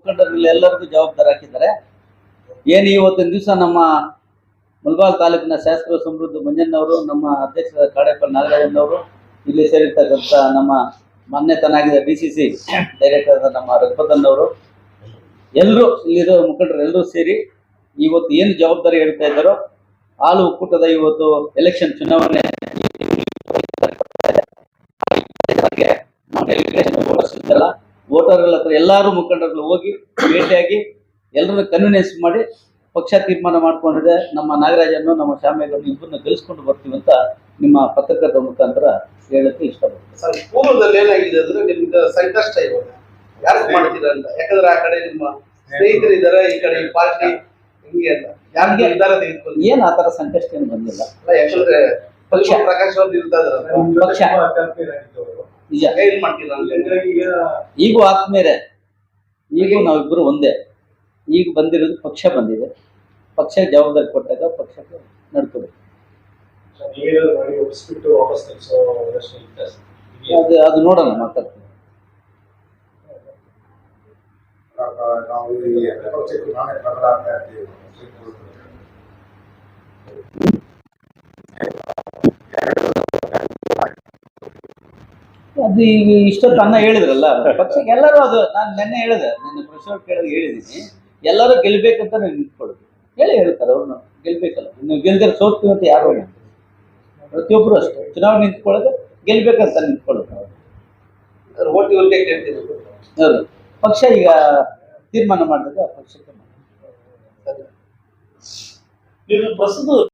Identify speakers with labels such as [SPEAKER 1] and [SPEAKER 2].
[SPEAKER 1] ಮುಖಂಡರಲ್ಲಿ ಎಲ್ಲರಿಗೂ ಜವಾಬ್ದಾರಿ ಹಾಕಿದ್ದಾರೆ ಏನು ಇವತ್ತಿನ ದಿವಸ ನಮ್ಮ ಮುಲ್ಬಾಲ್ ತಾಲೂಕಿನ ಶಾಸಕರು ಸಮೃದ್ಧ ಮಂಜಣ್ಣವರು ನಮ್ಮ ಅಧ್ಯಕ್ಷ ಕಾಡೇಪಲ್ಲಿ ನಾಗರಾಜನವರು ಇಲ್ಲಿ ಸೇರಿರ್ತಕ್ಕಂಥ ನಮ್ಮ ಮಾನ್ಯತನಾಗಿದ್ದ ಡಿ ಸಿ ಸಿ ಡೈರೆಕ್ಟರ್ ನಮ್ಮ ರಘುಪತನ್ನವರು ಎಲ್ಲರೂ ಇಲ್ಲಿರೋ ಮುಖಂಡರು ಎಲ್ಲರೂ ಸೇರಿ ಇವತ್ತು ಏನು ಜವಾಬ್ದಾರಿ ಹೇಳ್ತಾ ಇದ್ದಾರೋ ಹಾಲು ಒಕ್ಕೂಟದ ಇವತ್ತು ಎಲೆಕ್ಷನ್ ಚುನಾವಣೆ ಇದ್ದಲ್ಲ ವೋಟರ್ಗಳ ಹತ್ರ ಎಲ್ಲರೂ ಮುಖಂಡರುಗಳು ಹೋಗಿ ಭೇಟಿಯಾಗಿ ಎಲ್ಲರನ್ನು ಕನ್ವಿನೆನ್ಸ್ ಮಾಡಿ ಪಕ್ಷ ತೀರ್ಮಾನ ಮಾಡ್ಕೊಂಡಿದೆ. ನಮ್ಮ ನಾಗರಾಜನ್ನು ನಮ್ಮ ಶ್ಯಾಮೇಗೌಡ ಇಬ್ಬರನ್ನ ಗೆಲ್ಲಿಸ್ಕೊಂಡು ಬರ್ತೀವಿ ಅಂತ ನಿಮ್ಮ ಪತ್ರಕರ್ತರ ಮುಖಾಂತರ ಹೇಳಕ್ಕೆ ಇಷ್ಟಪಡ್ತೀನಿ.
[SPEAKER 2] ಸರ್ ಪೂರ್ವದಲ್ಲಿ ಏನಾಗಿದೆ ಅಂದ್ರೆ ನಿಮ್ಗೆ ಸಂಕಷ್ಟ ಇವಾಗ. ಯಾರು ಮಾಡ್ತೀರಾ ಅಂತ? ಯಾಕಂದ್ರೆ ಆ ಕಡೆ ನಿಮ್ಮ ಸ್ನೇಹಿತರು ಇದ್ದಾರೆ ಈ ಕಡೆ ಪಾರ್ಟಿ ಹಿಂಗೆ ಅಂತ ಯಾರು ನಿರ್ಧಾರ ತೆಗೆದುಕೊಂಡು
[SPEAKER 1] ಏನ್ ಆತರ ತರ ಸಂಕಷ್ಟ ಏನು ಬಂದಿಲ್ಲ.
[SPEAKER 2] ಯಾಕಂದ್ರೆ ಪಕ್ಷ. ಪ್ರಕಾಶ್ ಅವ್ರು ಇರ್ತಾ ಇದ್ರೆ
[SPEAKER 1] ಪಕ್ಷ. ನಿಜ
[SPEAKER 2] ಏನ್ ಮಾಡ್ತೀರಾ ಅಂತ
[SPEAKER 1] ಈಗೂ ಆತ್ಮೀಯರೇ ಈಗೂ ನಾವಿಬ್ರು ಒಂದೇ. ಈಗ ಬಂದಿರೋದು ಪಕ್ಷ ಬಂದಿದೆ. ಪಕ್ಷ ಜವಾಬ್ದಾರಿ ಕೊಟ್ಟಾಗ ಪಕ್ಷಕ್ಕೆ ನಡ್ಕೋಬೇಕು. ಅದು ಅದು ನೋಡೋಣ ಮಾತಾಡ್ತೀನಿ.
[SPEAKER 3] ನಾವು ಈ ಎರಡನೇ ಪಕ್ಷಕ್ಕೂ ನಾನೇ ಪ್ರಬಲ ಆಗ್ತಾ ಇರ್ತೀವಿ
[SPEAKER 1] ಅದು ಈಗ ಇಷ್ಟೊತ್ತು ಅನ್ನ ಹೇಳಿದ್ರಲ್ಲ ಪಕ್ಷಕ್ಕೆ ಎಲ್ಲರೂ ಅದು ನಾನು ನೆನ್ನೆ ಹೇಳಿದೆ ನನ್ನ ಪ್ರಶ್ನೆ ಕೇಳಿದ ಹೇಳಿದ್ದೀನಿ ಎಲ್ಲರೂ ಗೆಲ್ಬೇಕಂತ ನಾನು ನಿಂತ್ಕೊಳ್ಳೋದು ಹೇಳಿ ಹೇಳ್ತಾರೆ ಅವ್ರನ್ನ ಗೆಲ್ಬೇಕಲ್ಲ ಇನ್ನು ಗೆಲ್ದರೆ ಸೋತ್ತೀವಿ ಅಂತ ಯಾರು. ಪ್ರತಿಯೊಬ್ಬರು ಅಷ್ಟೇ ಚುನಾವಣೆ ನಿಂತ್ಕೊಳ್ಳೋದು ಗೆಲ್ಬೇಕಂತ ನಿಂತ್ಕೊಳ್ಳೋದು ಅವ್ರು.
[SPEAKER 2] ಓಟ್ ಇವ್ರಿಗೆ ಕೇಳ್ತೀನಿ
[SPEAKER 1] ಹೌದು ಪಕ್ಷ ಈಗ ತೀರ್ಮಾನ ಮಾಡಿದಾಗ ಪಕ್ಷಕ್ಕೆ ಮಾಡಿ.
[SPEAKER 4] ಪ್ರಸ್ತುತ